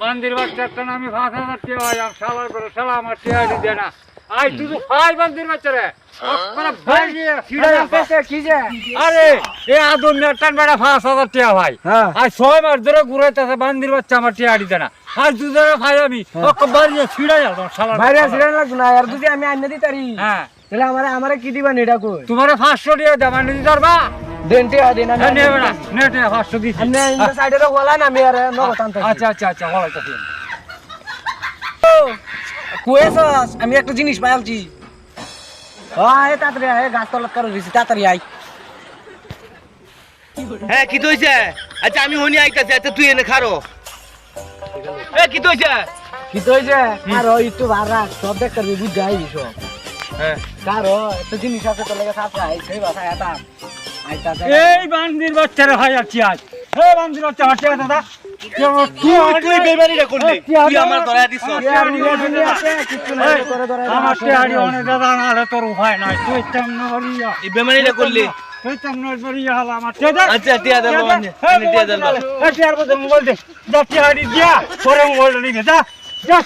বান্দির বাচ্চাটা না আমি পাঁচ হাজার টাকা হয় সালার করে সালা আমার টাকা দি দে না। আই তুই তো খাই বান্দির বাচ্চারে আরে এ আদম বেড়া পাঁচ হাজার টাকা ভাই। হ্যাঁ। আর ছয় মাস ধরে ঘুরাইতেছে বান্দির বাচ্চা আমার টাকা দিতে না। আর দুজনে ভাই আমি বাড়িয়ে ছিড়ে যাও তোমার বাইরে বাচ্চা। লাগবে না আর যদি আমি আইনে দিতারি হ্যাঁ। তাহলে আমারে আমারে কি দিবা নেডা কই? তোমার টাকা দেওয়া নিতে পারবা? দেনটি আ দেনা না সাইডে না আচ্ছা আচ্ছা আচ্ছা আমি একটা জিনিস পাইলছি আয় তাড়াতাড়ি আয় গাছ তলত করে দিছি তাড়াতাড়ি আয়। হ্যাঁ কি তৈছে আচ্ছা আমি হনি আইতাছি আচ্ছা তুই এনে খারো। এ কি তৈছে কি হইছে? আর ওই একটু ভাড় রাখ সব দেখ করবি বুঝ সব। হ্যাঁ। কারও একটা জিনিস আছে তোর লাগে সাথে আই সেই বাসা এটা আইতা এই বান্দির বাচ্চারে ভাই আছি আজ হে বান্দির বাচ্চা আমার টাকা দাদা এই আচ্ছা মোবাইল দে যা